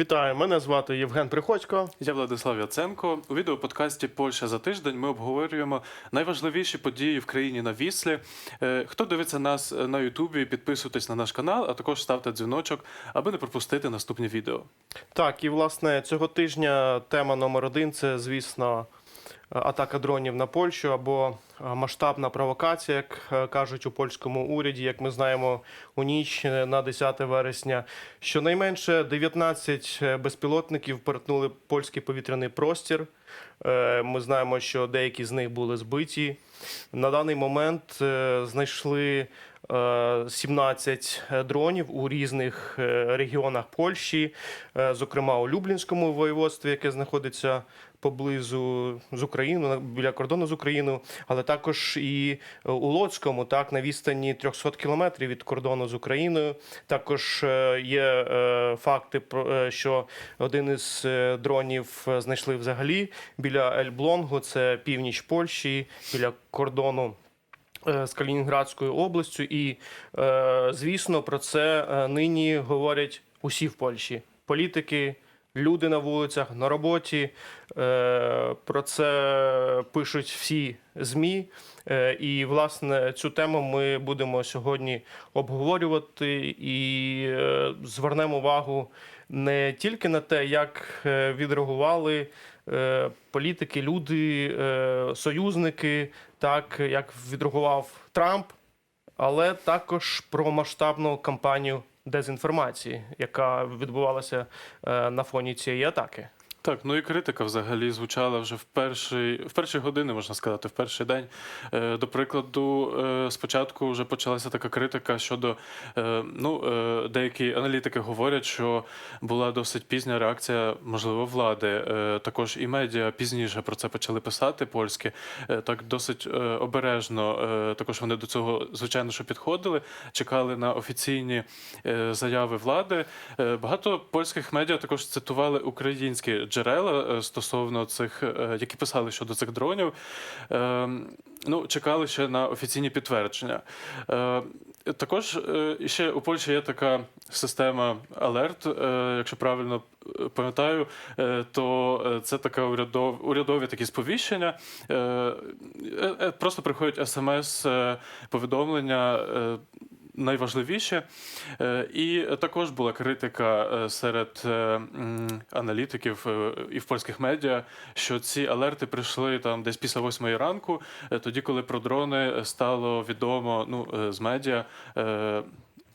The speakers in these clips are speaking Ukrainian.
Вітаю, мене звати Євген Приходько. Я Владислав Яценко. У відеоподкасті Польща за тиждень ми обговорюємо найважливіші події в країні на Віслі. Е, Хто дивиться нас на Ютубі, підписуйтесь на наш канал, а також ставте дзвіночок, аби не пропустити наступні відео. Так, і власне цього тижня тема номер один це, звісно, атака дронів на Польщу або е, масштабна провокація, як е, кажуть у польському уряді. Як ми знаємо, у ніч на 10 вересня щонайменше 19 безпілотників перетнули польський повітряний простір. Е, Ми знаємо, що деякі з них були збиті. На даний момент е, знайшли е, 17 дронів у різних е, регіонах Польщі, е, зокрема у Люблінському воєводстві, яке знаходиться поблизу з Україною, біля кордону з Україною, але також і е, у Лоцькому, так на відстані 300 кілометрів від кордону з Україною. Також е, є е, факти про що один із дронів знайшли взагалі біля Ельблонгу, це північ Польщі, біля кордону. З Калінінградською областю, і звісно, про це нині говорять усі в Польщі: політики, люди на вулицях, на роботі. Е, Про це пишуть всі ЗМІ. Е, І, власне, цю тему ми будемо сьогодні обговорювати і е, звернемо увагу не тільки на те, як відреагували політики, люди, союзники, так як відреагував Трамп, але також про масштабну кампанію дезінформації, яка відбувалася е, на фоні цієї атаки. Так, ну і критика взагалі звучала вже в перший, в перші години, можна сказати, в перший день. Е, До прикладу, е, спочатку вже почалася така критика щодо е, ну, деякі аналітики говорять, що була досить пізня реакція, можливо, влади. Також і медіа пізніше про це почали писати польські. Так досить обережно. Також вони до цього, звичайно, що підходили, чекали на офіційні заяви влади. Багато польських медіа також цитували українські джерела е, стосовно цих, е, які писали щодо цих дронів. Е, Ну, чекали ще на офіційні підтвердження. Е, Також ще у Польщі є така система алерт, якщо правильно пам'ятаю, то це таке урядов, урядові такі сповіщення. Просто приходять смс-повідомлення. Найважливіше. Е, І також була критика е, серед е, аналітиків і в польських медіа, що ці алерти прийшли там десь після восьмої ранку, тоді, коли про дрони стало відомо ну, з медіа.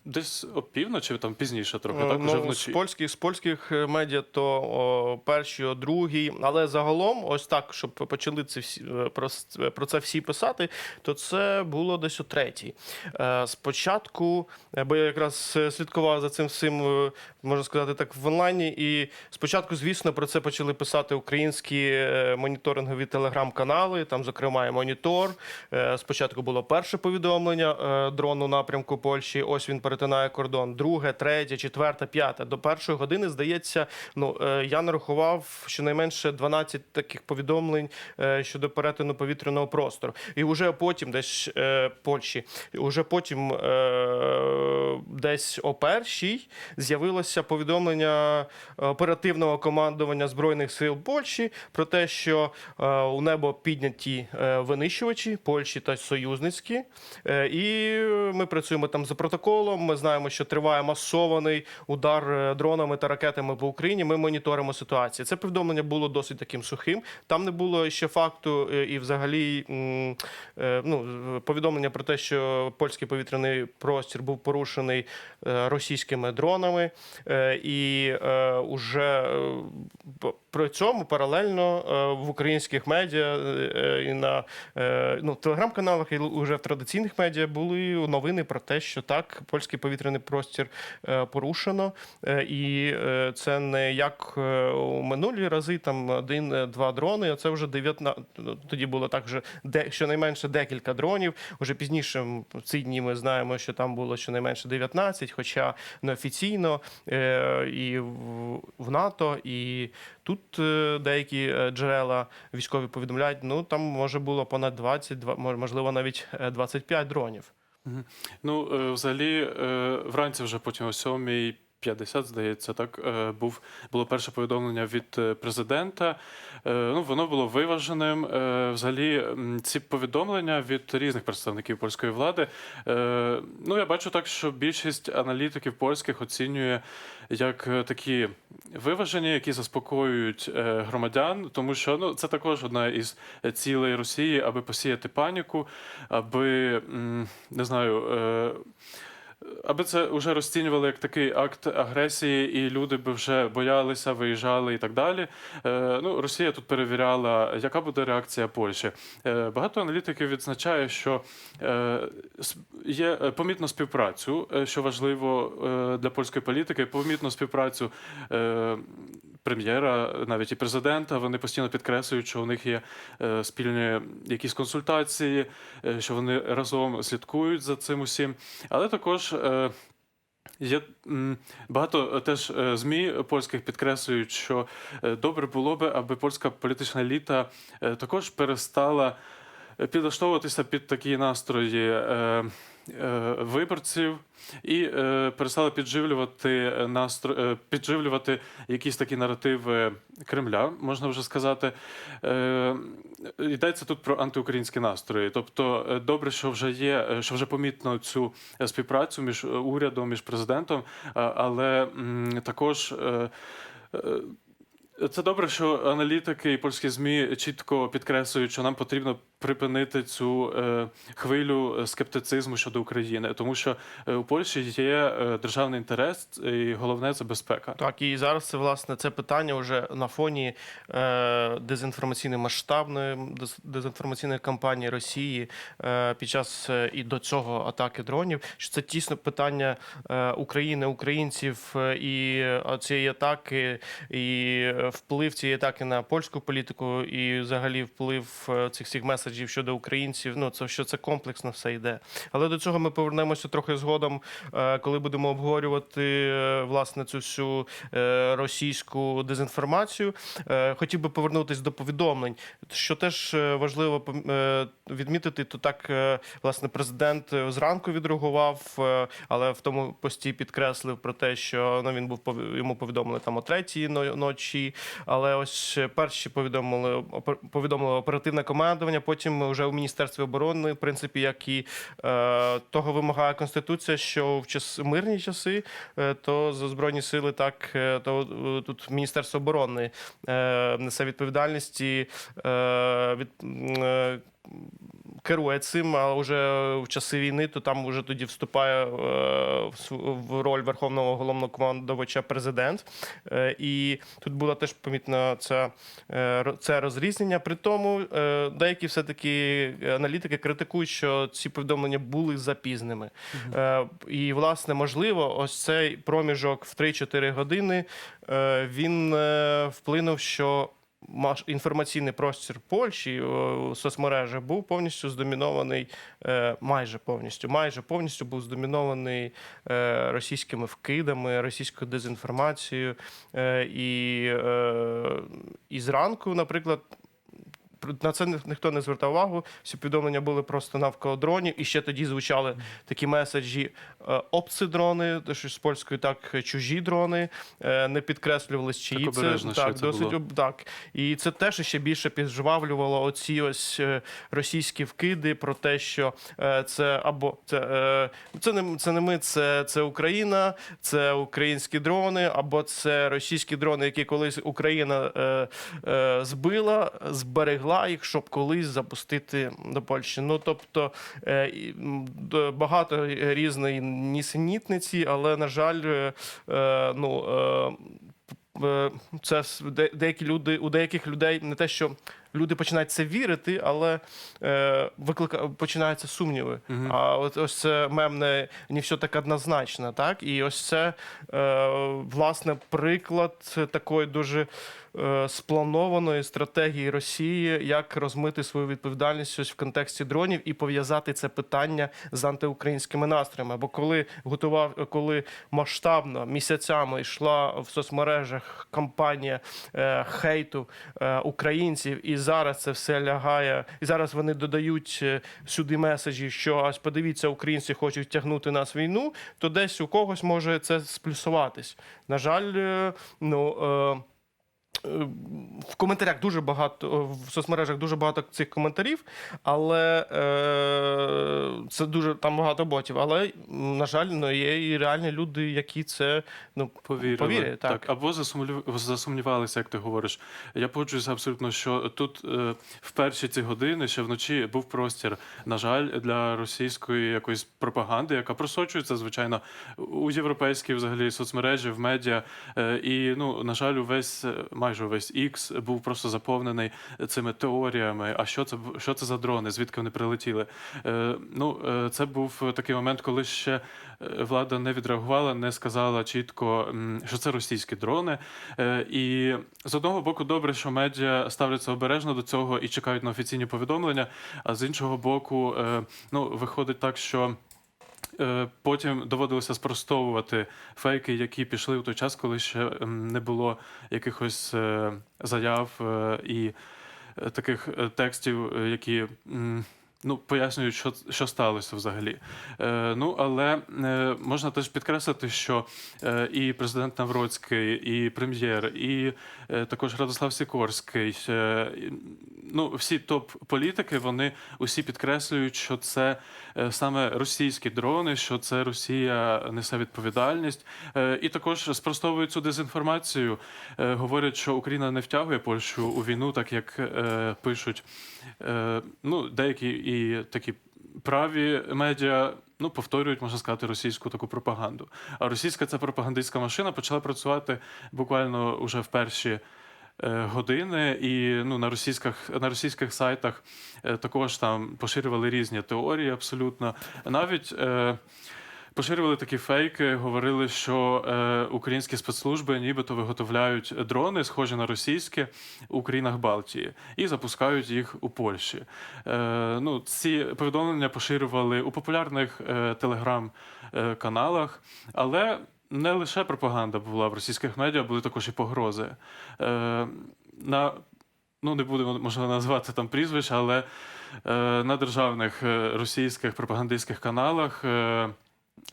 Е, Десь опівночі, там пізніше трохи, так ну, вже вночі. з польських з польських е, медіа, то о, перші, о, другі, але загалом, ось так, щоб почали це всі е, про, про це всі писати, то це було десь о третій. Е, Спочатку, е, бо я якраз е, слідкував за цим всім, е, можна сказати так, в онлайні. І спочатку, звісно, про це почали писати українські е, моніторингові телеграм-канали, там, зокрема, і монітор. Е, Спочатку було перше повідомлення е, дрону напрямку Польщі. Ось він перетинає кордон. Друге, третє, четверте, п'яте. До першої години, здається, ну я нарахував щонайменше 12 таких повідомлень щодо перетину повітряного простору. І вже потім, десь Польщі, і вже потім десь о першій з'явилося повідомлення оперативного командування збройних сил Польщі про те, що е, у небо підняті е, винищувачі Польщі та союзницькі, Е, і ми працюємо там за протоколом. Ми знаємо, що триває масований удар е, дронами та ракетами по Україні. Ми моніторимо ситуацію. Це повідомлення було досить таким сухим. Там не було ще факту е, і, взагалі, е, ну, повідомлення про те, що польський повітряний простір був порушений е, російськими дронами, Е, і е, уже е, при цьому паралельно е, в українських медіа е, і на е, ну, телеграм-каналах, і вже в традиційних медіа були новини про те, що так, польський повітряний простір е, порушено, Е, і е, це не як е, у минулі рази, там один-два дрони, а це вже 19, ну, тоді було так вже де, щонайменше декілька дронів. Уже пізніше в ці дні ми знаємо, що там було щонайменше 19, хоча неофіційно е, і в НАТО, і тут е, деякі е, джерела військові повідомляють, ну там може було понад 20, два- мож- можливо, навіть е, 25 дронів. Ну, е, взагалі, е, вранці вже потім о сьомій 9.50, здається, так е, був було перше повідомлення від е, президента. Е, Ну, воно було виваженим. Взагалі, ці повідомлення від різних представників польської влади. Ну, я бачу так, що більшість аналітиків польських оцінює як такі виважені, які заспокоюють громадян, тому що ну це також одна із цілей Росії, аби посіяти паніку, аби не знаю. Аби це вже розцінювали як такий акт агресії, і люди би вже боялися, виїжджали і так далі. Е, ну, Росія тут перевіряла, яка буде реакція Польщі. Е, багато аналітиків відзначає, що е, є помітну співпрацю, що важливо для польської політики, помітно співпрацю. Прем'єра, навіть і президента, вони постійно підкреслюють, що у них є е, спільні якісь консультації, е, що вони разом слідкують за цим усім. Але також е, є багато теж ЗМІ польських підкреслюють, що добре було би, аби польська політична еліта також перестала підлаштовуватися під такі настрої. Е, Виборців і е, перестала підживлювати настро... е, підживлювати якісь такі наративи Кремля, можна вже сказати. Йдеться тут про антиукраїнські настрої. Тобто, добре, що вже є, що вже помітно цю співпрацю між урядом, між президентом, але також. це добре, що аналітики і польські змі чітко підкреслюють, що нам потрібно припинити цю е, хвилю е, скептицизму щодо України, тому що е, у Польщі є державний інтерес, і головне це безпека. Так, і зараз це власне це питання вже на фоні дезінформаційної масштабної дезінформаційної кампанії Росії під час і до цього атаки дронів. Що це тісно питання України, українців і цієї атаки, і вплив цієї атаки на польську політику, і взагалі вплив цих всіх меседжів щодо українців. Ну це що це комплексно все йде. Але до цього ми повернемося трохи згодом, е, коли будемо обговорювати е, власне цю всю е, російську дезінформацію. Хотів би повернутися до повідомлень, що теж важливо відмітити, то так власне президент зранку відреагував, але в тому пості підкреслив про те, що ну він був йому повідомили там о третій ночі. Але ось перші повідомили повідомили оперативне командування. Потім вже у міністерстві оборони, в принципі, як і е, того вимагає конституція, що в час мирні часи, е, то за збройні сили, так е, то е, тут міністерство оборони е, несе відповідальність і е, від. е, Керує цим, а вже в часи війни, то там вже тоді вступає е, в роль верховного головнокомандувача президент. Е, І тут була теж помітна ця, е, це розрізнення. При тому деякі все-таки аналітики критикують, що ці повідомлення були запізними. І, власне, можливо, ось цей проміжок в 3-4 години він вплинув, що інформаційний простір Польщі о, соцмережі був повністю здомінований, е, майже повністю, майже повністю був здомінований е, російськими вкидами, російською дезінформацією. Е, І, е, і зранку, наприклад. пр- На це ні- ніхто не звертав увагу. Всі повідомлення були просто навколо дронів. І ще тоді звучали такі меседжі е, опци-дрони, то що з польською так чужі дрони, е, не підкреслювались, чиї Так це. Так, це досить було. об- так. І це теж ще більше піджвавлювало оці ось е, російські вкиди про те, що це або це, це не це не ми, це, це Україна, це українські дрони, або це російські дрони, які колись Україна е, е, збила, зберегла їх, щоб колись запустити до Польщі. Ну тобто е, багато різної нісенітниці, але на жаль, е, е, ну. Е, це деякі люди у деяких людей не те, що люди починають це вірити, але е, виклика починаються сумніви. Мгм. А от ось це мемне не все так однозначно, так і ось це е, власне приклад такої дуже е, спланованої стратегії Росії, як розмити свою відповідальність ось в контексті дронів і пов'язати це питання з антиукраїнськими настроями. Бо коли готував, коли масштабно місяцями йшла в соцмережах кампанія е, хейту е, українців, і зараз це все лягає, і зараз вони додають е, сюди меседжі, що аж подивіться, українці хочуть тягнути нас в війну, то десь у когось може це сплюсуватись. На жаль, е, ну. В коментарях дуже багато в соцмережах дуже багато цих коментарів, але е, це дуже там багато ботів. Але на жаль, ну, є і реальні люди, які це ну Повірили. Повірили, так. Або засумлю- засумнівалися, як ти говориш. Я погоджуюся абсолютно, що тут е, в перші ці години ще вночі був простір, на жаль, для російської якоїсь пропаганди, яка просочується, звичайно, у європейські взагалі соцмережі, в медіа. Е, і, ну, на жаль, увесь, е, майже увесь X був просто заповнений цими теоріями. А що це, що це за дрони? Звідки вони прилетіли? Е, ну, е, це був такий момент, коли ще е, влада не відреагувала, не сказала чітко, що це російські дрони. Е, І з одного боку, добре, що медіа ставляться обережно до цього і чекають на офіційні повідомлення. А з іншого боку, е, ну виходить так, що. Е, Потім доводилося спростовувати фейки, які пішли у той час, коли ще не було якихось е, заяв е, і таких текстів, які ну, пояснюють, що, що сталося взагалі. Ну, але можна теж підкреслити, що і президент Навроцький, і прем'єр, і також Радослав Сікорський, ну, всі топ-політики, вони усі підкреслюють, що це саме російські дрони, що це Росія несе відповідальність. Е, і також спростовують цю дезінформацію, е, говорять, що Україна не втягує Польщу у війну, так як е, пишуть е, ну, деякі і такі праві медіа. Ну, повторюють, можна сказати, російську таку пропаганду. А російська ця пропагандистська машина почала працювати буквально уже в перші е, години, і ну, на російських, на російських сайтах е, також там поширювали різні теорії абсолютно. Навіть е, поширювали такі фейки, говорили, що е, українські спецслужби нібито виготовляють дрони, схожі на російські, у країнах Балтії, і запускають їх у Польщі. Е, ну, ці повідомлення поширювали у популярних е, телеграм-каналах, але не лише пропаганда була в російських медіа, були також і погрози. Е, на, ну, не будемо можна назвати там прізвищ, але е, на державних е, російських пропагандистських каналах. Е,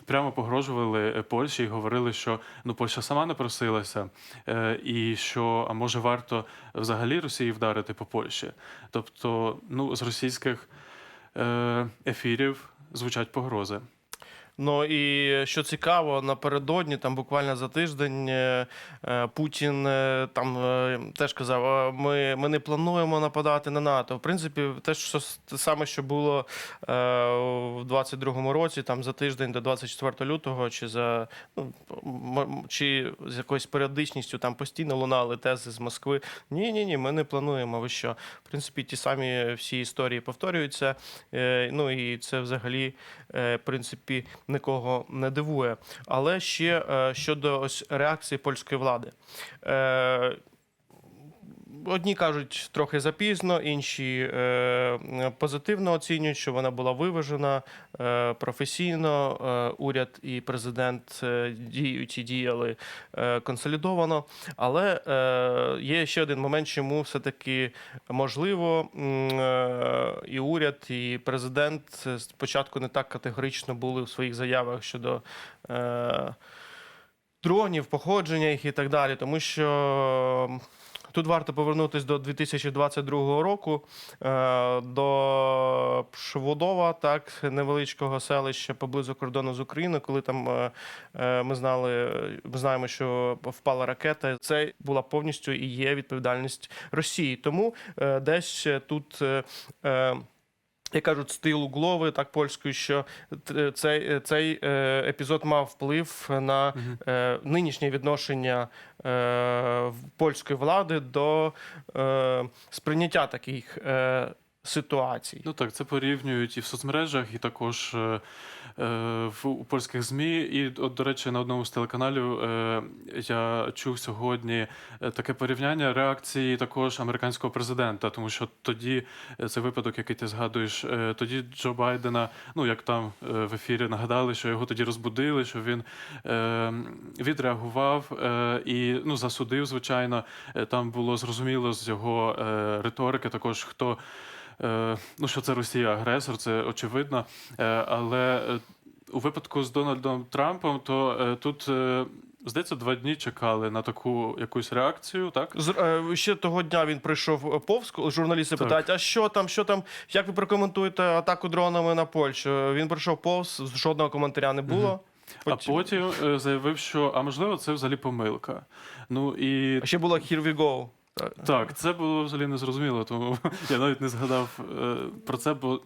Прямо погрожували Польщі і говорили, що ну Польща сама не просилася, е, і що а може варто взагалі Росії вдарити по Польщі. Тобто, ну з російських е, ефірів звучать погрози. Ну і що цікаво, напередодні, там буквально за тиждень, е, е, Путін е, там е, теж казав: ми, ми не плануємо нападати на НАТО. В принципі, те, що те саме, що було е, в 22-му році, там за тиждень до 24 лютого, чи за ну, чи з якоюсь періодичністю там постійно лунали тези з Москви. Ні, ні, ні, ми не плануємо. Ви що? В принципі, ті самі всі історії повторюються. Е, Ну і це взагалі, е, в принципі, нікого не дивує. Але ще е, щодо ось реакції польської влади. Е, Одні кажуть трохи запізно, інші е, позитивно оцінюють, що вона була виважена е, професійно. Е, уряд і президент е, діють і діяли е, консолідовано. Але е, є ще один момент, чому все-таки можливо е, і уряд, і президент спочатку не так категорично були в своїх заявах щодо. Е, Дронів, походження їх і так далі, тому що Тут варто повернутися до 2022 року, е, до Пшводова, так, невеличкого селища поблизу кордону з Україною, коли там е, е, ми знали, ми знаємо, що впала ракета. Це була повністю і є відповідальність Росії. Тому десь тут. Е, е, як кажуть, стилу Глови, так польською, що цей, цей е, епізод мав вплив на е, нинішнє відношення е, польської влади до е, сприйняття таких е, ситуацій. Ну так, це порівнюють і в соцмережах, і також е, е, в у польських ЗМІ. І, от, до речі, на одному з телеканалів е, я чув сьогодні е, таке порівняння реакції також американського президента, тому що тоді е, цей випадок, який ти згадуєш, е, тоді Джо Байдена, ну як там в ефірі нагадали, що його тоді розбудили, що він відреагував і ну, засудив, звичайно. Там було зрозуміло з його риторики, також хто. Е, ну, що це Росія агресор, це очевидно. Е, але е, у випадку з Дональдом Трампом, то тут, здається, два дні чекали на таку якусь реакцію, так? З, е, ще того дня він прийшов повз, журналісти Так. питають, а що там, що там, як ви прокоментуєте атаку дронами на Польщу? Він прийшов повз, жодного коментаря не було. А потім е, заявив, що а можливо, це взагалі помилка. Ну і А ще було Here we go. Так. так, це було взагалі незрозуміло, тому я навіть не згадав е, про це, бо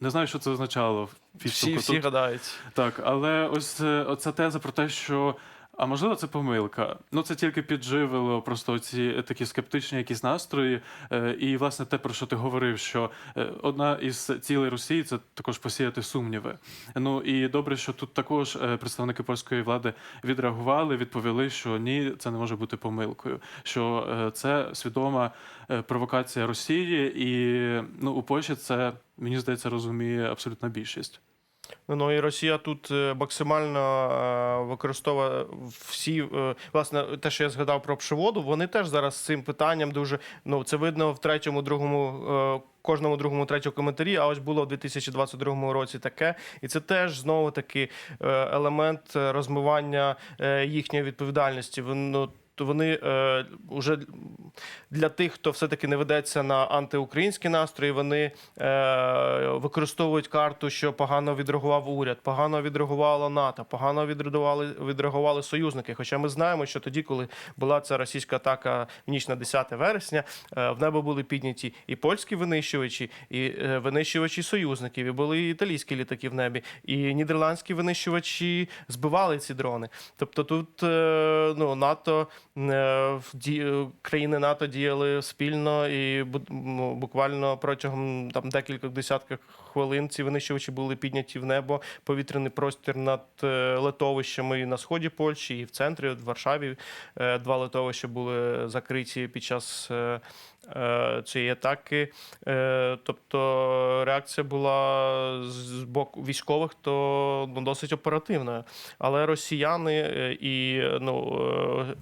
не знаю, що це означало Всі, всі гадають. Так, але ось е, оця теза про те, що. А можливо, це помилка. Ну це тільки підживило просто ці такі скептичні якісь настрої. Е, І власне те, про що ти говорив, що е, одна із цілей Росії це також посіяти сумніви. Ну і добре, що тут також е, представники польської влади відреагували, відповіли, що ні, це не може бути помилкою. Що е, це свідома е, провокація Росії, і ну у Польщі це мені здається розуміє абсолютна більшість. Ну і Росія тут е, максимально е, використовує всі е, власне те, що я згадав про пшеводу. Вони теж зараз з цим питанням дуже ну це видно в третьому, другому. Кожному другому третьому коментарі, а ось було в 2022 році таке, і це теж знову таки елемент розмивання їхньої відповідальності. Воно то вони е, вже для тих, хто все-таки не ведеться на антиукраїнські настрої, вони е, використовують карту, що погано відреагував уряд, погано відреагувало НАТО, погано відреагували, відреагували союзники. Хоча ми знаємо, що тоді, коли була ця російська атака в ніч на 10 вересня, е, в небо були підняті і польські винищувачі, і е, винищувачі союзників, і були і італійські літаки в небі, і нідерландські винищувачі збивали ці дрони. Тобто тут е, ну, НАТО е, країни НАТО діяли спільно і ну, буквально протягом там декількох десятків хвилин ці винищувачі були підняті в небо. Повітряний простір над е, летовищами і на сході Польщі, і в центрі, в Варшаві. Е, Два летовища були закриті під час. е, е, Цієї атаки, Е, тобто реакція була з боку військових, то ну, досить оперативною. Але росіяни е, і ну, е,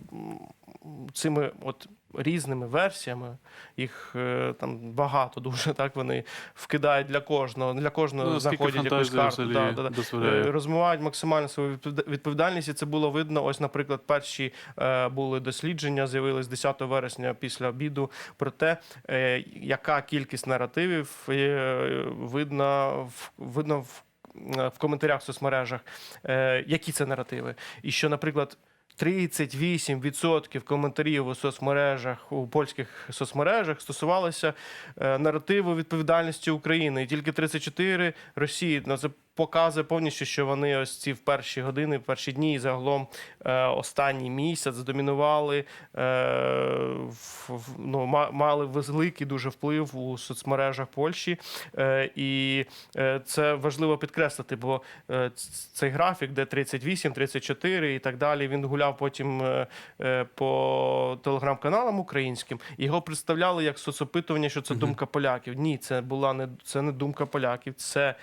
цими от різними версіями, їх е, там багато дуже так вони вкидають для кожного, для кожного Ну, знаходять якусь карту. Да, да, да. Е, Розмивають максимально свою відповіда- відповідальність, і це було видно. Ось, наприклад, перші е, були дослідження, з'явились 10 вересня після обіду про те, е, яка кількість наративів е, видно в видно в, в коментарях в соцмережах, які це наративи, і що, наприклад. 38% коментарів у соцмережах у польських соцмережах стосувалося е, наративу відповідальності України, і тільки 34% Росії. Ну це показує повністю, що вони ось ці в перші години, в перші дні і загалом е, останній місяць домінували, е, ну, мали великий дуже вплив у соцмережах Польщі. Е, і е, це важливо підкреслити, бо е, цей графік, де 38, 34 і так далі, він гуляв потім по телеграм-каналам українським. Його представляли як соцопитування, що це думка поляків. Ні, це була не це не думка поляків. Це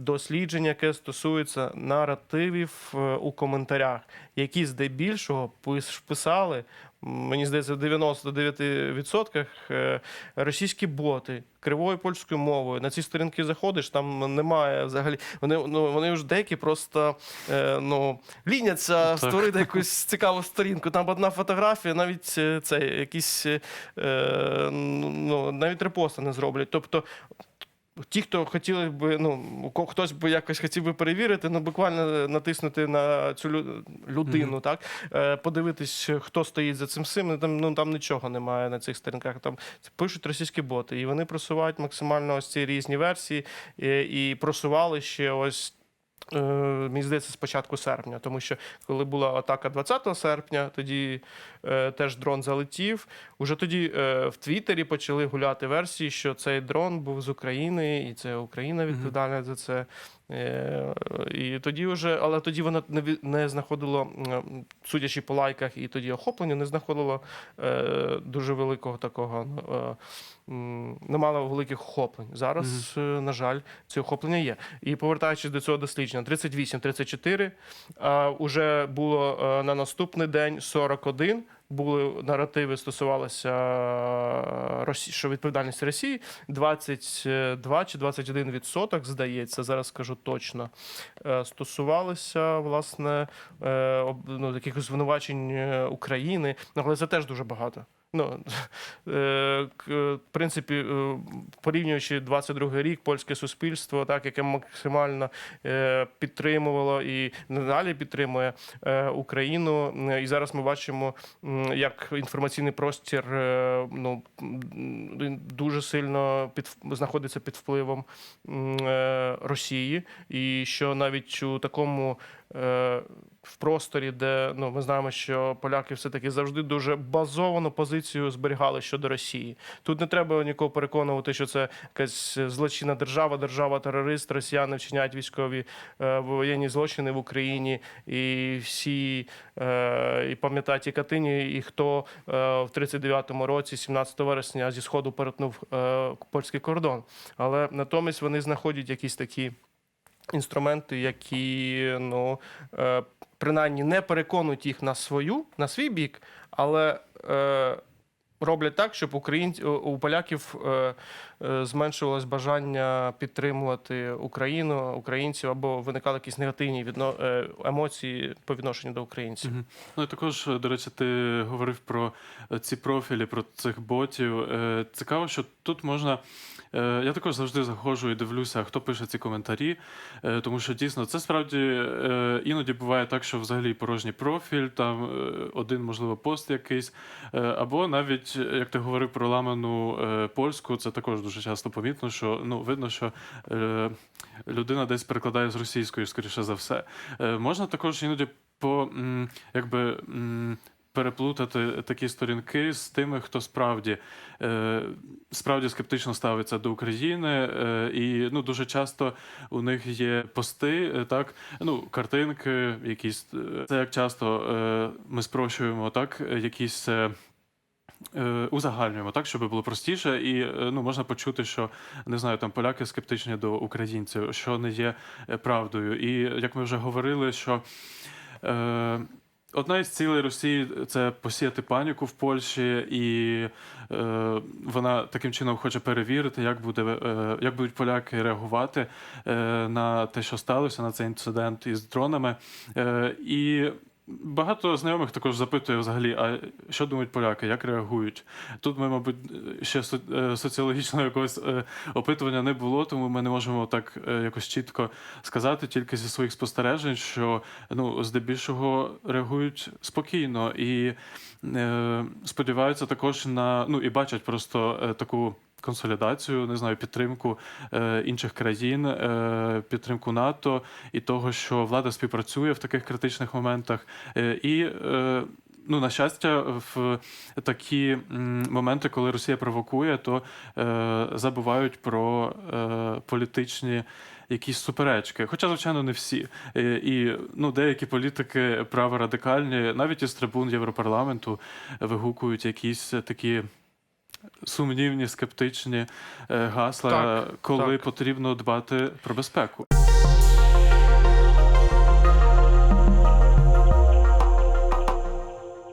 дослідження, яке стосується наративів е, у коментарях, які здебільшого пис- писали, мені здається, в 99% е, російські боти кривою польською мовою. На ці сторінки заходиш, там немає взагалі. Вони ну вони вже деякі просто е, ну ліняться Так. створити якусь цікаву сторінку. Там одна фотографія, навіть це якісь ну навіть репости не зроблять. Тобто. Ті, хто хотіли би, ну хтось би якось хотів би перевірити, ну буквально натиснути на цю лю- людину, так е, подивитись, хто стоїть за цим всім. Там ну там нічого немає на цих сторінках. Там пишуть російські боти, і вони просувають максимально ось ці різні версії, і, і просували ще ось. Е, Мені здається, з початку серпня, тому що коли була атака 20 серпня, тоді теж дрон залетів. Уже тоді е, в Твіттері почали гуляти версії, що цей дрон був з України, і це Україна відповідальна за це. Е, І тоді вже, але тоді вона не, знаходило, судячи по лайках, і тоді охоплення не знаходило е, дуже великого такого. е, Не мало великих охоплень. Зараз, е, на жаль, це охоплення є. І повертаючись до цього дослідження, 38-34 а, уже було е, на наступний день 41. Були наративи, стосувалися Росії, що відповідальність Росії 22 чи 21 відсоток, здається, зараз скажу точно. е, Стосувалися власне е, ну, якихось звинувачень е, України. Але це теж дуже багато. Ну, е, в принципі, е, порівнюючи 22 рік, польське суспільство, так яке максимально е, підтримувало і надалі підтримує Україну. І зараз ми бачимо, як інформаційний простір ну, дуже сильно під знаходиться під впливом Росії, і що навіть у такому. Е, В просторі, де ну ми знаємо, що поляки все таки завжди дуже базовану позицію зберігали щодо Росії. Тут не треба нікого переконувати, що це якась злочинна держава, держава-терорист, росіяни вчиняють військові е, воєнні злочини в Україні, і всі е, і пам'ятають і Катині, і хто в 39-му році, 17 вересня, зі сходу перетнув польський кордон. Але натомість вони знаходять якісь такі інструменти, які ну е, принаймні не переконують їх на свою, на свій бік, але е, роблять так, щоб українці у- поляків е, е, зменшувалось бажання підтримувати Україну, українців або виникали якісь негативні відно, е, емоції по відношенню до українців. Мгм. Ну і також, до речі, ти говорив про ці профілі, про цих ботів. Цікаво, що тут можна. Е, Я також завжди заходжу і дивлюся, хто пише ці коментарі, е, тому що дійсно це справді е, іноді буває так, що взагалі порожній профіль, там один, можливо, пост якийсь, або навіть, як ти говорив про ламану польську, це також дуже часто помітно, що ну видно, що людина десь перекладає з російської, скоріше за все. Можна також іноді по якби. Переплутати такі сторінки з тими, хто справді е, справді скептично ставиться до України, е, і ну дуже часто у них є пости, е, так ну картинки, якісь це як часто ми спрощуємо, так якісь. Узагальнюємо так, щоб було простіше, і ну можна почути, що не знаю, там поляки скептичні до українців, що не є правдою. І як ми вже говорили, що е, одна із цілей Росії це посіяти паніку в Польщі, і е, вона таким чином хоче перевірити, як буде е, як будуть поляки реагувати е, на те, що сталося, на цей інцидент із дронами. Е, і Багато знайомих також запитує взагалі, а що думають поляки, як реагують? Тут ми, мабуть, ще е, соціологічного якогось е, опитування не було, тому ми не можемо так е, якось чітко сказати, тільки зі своїх спостережень, що ну, здебільшого реагують спокійно і сподіваються також на ну і бачать просто таку. Консолідацію, не знаю, підтримку е, інших країн, е, підтримку НАТО і того, що влада співпрацює в таких критичних моментах. Е, і ну, на щастя, в такі моменти, коли Росія провокує, то е, забувають про е, політичні. Якісь суперечки, хоча, звичайно, не всі. Е, І ну, деякі політики праворадикальні, навіть із трибун Європарламенту, вигукують якісь такі сумнівні, скептичні е, гасла, Так, коли так. потрібно дбати про безпеку.